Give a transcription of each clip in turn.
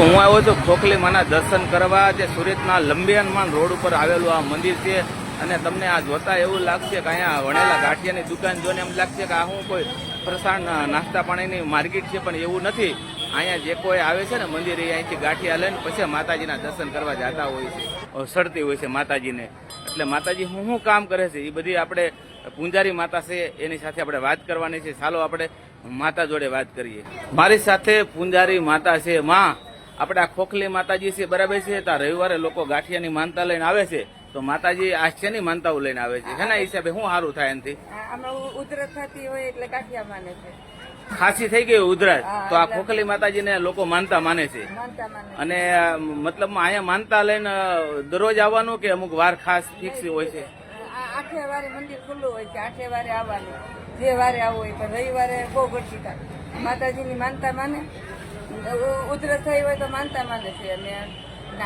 હું આવ્યો છું ખોખલી માના દર્શન કરવા જે સુરતના લંબિયાનમાન રોડ ઉપર આવેલું આ મંદિર છે. અને તમને આ જોતા એવું લાગશે કે અહીંયા વણેલા ગાંઠિયાની દુકાન જોઈને એમ લાગશે કે આ હું કોઈ પ્રસાદ નાસ્તા પાણીની માર્કેટ છે, પણ એવું નથી. અહીંયા જે કોઈ આવે છે ને મંદિરે અહીંથી ગાંઠિયા લઈને પછી માતાજીના દર્શન કરવા જતા હોય છે. સડતી હોય છે માતાજીને. એટલે માતાજી હું શું કામ કરે છે? એ બધી આપણે પૂંજારી માતા છે, એની સાથે આપણે વાત કરવાની છે. ચાલો આપણે માતા જોડે વાત કરીએ. મારી સાથે પૂંજારી માતા છે માં. આપણે આ ખોખલી માતાજી છે બરાબર છે? તો રવિવારે લોકો ગાંઠિયાની માનતા લઈને આવે છે. તો માતાજી આશ્ચર્યની માનતાઓ લઈને આવે છે? એના હિસાબે શું સારું થાય એનાથી? આમાં ઉધરસ થતી હોય એટલે ગાંઠિયા માને છે. ખાંસી થઈ ગઈ ઉધરાજ તો આ ખોખલી માતાજીને લોકો માનતા માને છે. અને મતલબ મતલબમાં અહીંયા માનતા લઈને દરરોજ આવવાનું કે અમુક વાર ખાસ ફિક્સ હોય છે? આ આઠે વારે મંદિર ખુલ્લું હોય છે આઠે વારે આવવાનું. જે વારે આવવું હોય પણ રવિવારે બહુ ગરદી થાય. માતાજીની માનતા માને. ઉધરસ થઈ હોય તો માનતા માને છે. અને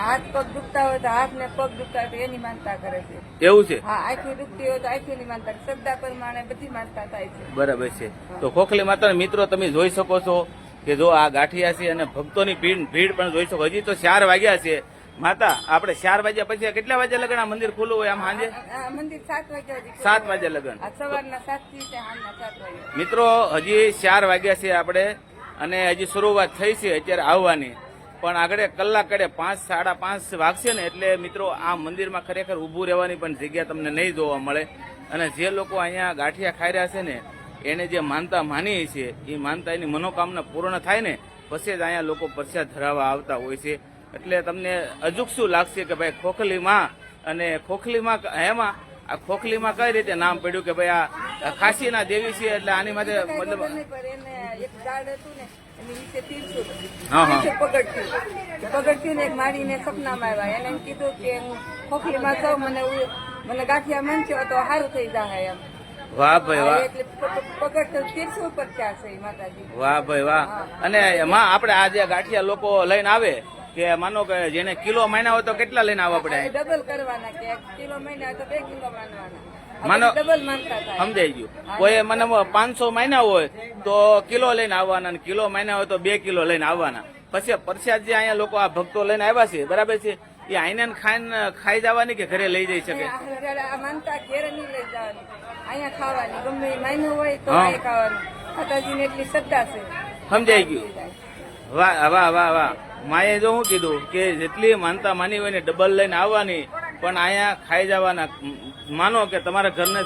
હાથ પગ દુખતા હોય તો હાથ ને પગ દુખતા હોય તો એની માનતા કરે છે. એવું છે? હા આંખી દુખતી હોય તો આંખીની માનતા શ્રદ્ધા પ્રમાણે બધી માનતા થાય છે. બરાબર છે. તો ખોખલી માતા મિત્રો તમે જોઈ શકો છો કે જો આ ગાંઠિયા છે અને ભક્તોની ભીડ ભીડ પણ જોઈ શકો. હજી તો ચાર વાગ્યા છે. માતા આપણે ચાર વાગ્યા પછી કેટલા વાગ્યા લગન? આ મંદિર ખુલ્લું હોય આમ સાંજે? મંદિર સાત વાગ્યા સાત વાગ્યા લગન. સવારના સાતથી સાંજના સાત વાગ્યા. મિત્રો હજી ચાર વાગ્યા છે આપણે. અને હજી શરૂઆત થઈ છે, અત્યારે આવવાની. પણ આગળ કલાક કડે પાંચ, સાડા પાંચ વાગશે ને, એટલે મિત્રો આ મંદિરમાં ખરેખર ઊભું રહેવાની પણ જગ્યા તમને નહીં જોવા મળે. અને જે લોકો અહીંયા ગાંઠિયા ખાઈ રહ્યા છે ને, એને જે માનતા માની છે એ માનતા એની મનોકામના પૂર્ણ થાય ને, પછી જ અહીંયા લોકો પ્રસાદ ધરાવવા આવતા હોય છે. એટલે તમને અજુક શું લાગશે કે ભાઈ ખોખલીમાં, અને ખોખલીમાં એમાં આ ખોખલીમાં કઈ રીતે નામ પડ્યું કે ભાઈ આ ખાસીના દેવી છે એટલે આની માટે મતલબ એક ઝાડ હતું ને એની નીચે ને મારીને સપનામાં આવ્યા. એને એમ કીધું કે હું ખોખલીમાં જાઉં મને મને ગાંઠિયા મનચો તો સારું થઈ જાય એમ. વાહ ભાઈ વાહ. વાહ ભાઈ વાહ. અને એમાં આપણે આ જે ગાંઠિયા લોકો લઈને આવે કે માનો કે જેને કિલો મહિના હોય તો કેટલા લઈને આવવા પડે? ડબલ કરવાના કે કિલો મહિના તો બે કિલો માનવાના માનો- ડબલ માનતા સમજાઈ ગયું. કોઈ મને પાંચસો મહિના હોય તો કિલો લઈને આવવાના અને કિલો મહિના હોય તો બે કિલો લઈને આવવાના. પછી પ્રસાદ જે અહીંયા લોકો આ ભક્તો લઈને આવ્યા છે બરાબર છે? એ આઈને ખાઈને ખાઈ જવાની કે ઘરે લઈ જઈ શકે? માનતા ઘેર નહીં લઈ જવાની. અહીંયા ખાવાની ગમે એ હોય તો ખાવાની. માતાજીને એટલી શ્રદ્ધા છે. સમજાઈ ગયું. વાહ વાહ વાહ વાહ. માએ જો શું કીધું કે જેટલી માનતા માની હોય ને ડબલ લઈને આવવાની પણ અહીંયા ખાઈ જવાના માનો કે તમારા ઘરને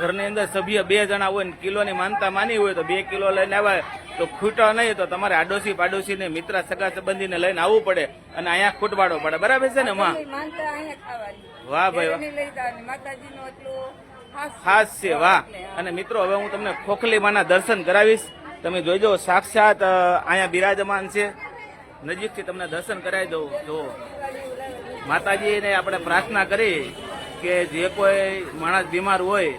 ઘરની અંદર સભ્ય બે જણા હોય ને કિલોની માનતા માની હોય તો બે કિલો લઈને આવે તો ખૂટો નહીં તો તમારે આડોશી પાડોશી ને મિત્ર સગા સંબંધીને લઈને આવવું પડે અને અહીંયા ખૂટવાડો પડે. બરાબર છે ને માં? વાહ ભાઈ ખાસ છે વાહ. અને મિત્રો હવે હું તમને ખોખલી માના દર્શન કરાવીશ. તમે જોઈજો સાક્ષાત અહીંયા બિરાજમાન છે. નજીકથી તમને દર્શન કરાવી દઉં. જો માતાજીને આપણે પ્રાર્થના કરી કે જે કોઈ માણસ બીમાર હોય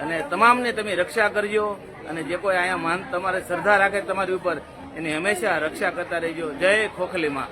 અને તમામને તમે રક્ષા કરજો અને જે કોઈ અહીંયા માન તમારે શ્રદ્ધા રાખે તમારી ઉપર, એની હંમેશા રક્ષા કરતા રહેજો. જય ખોખલીમાં.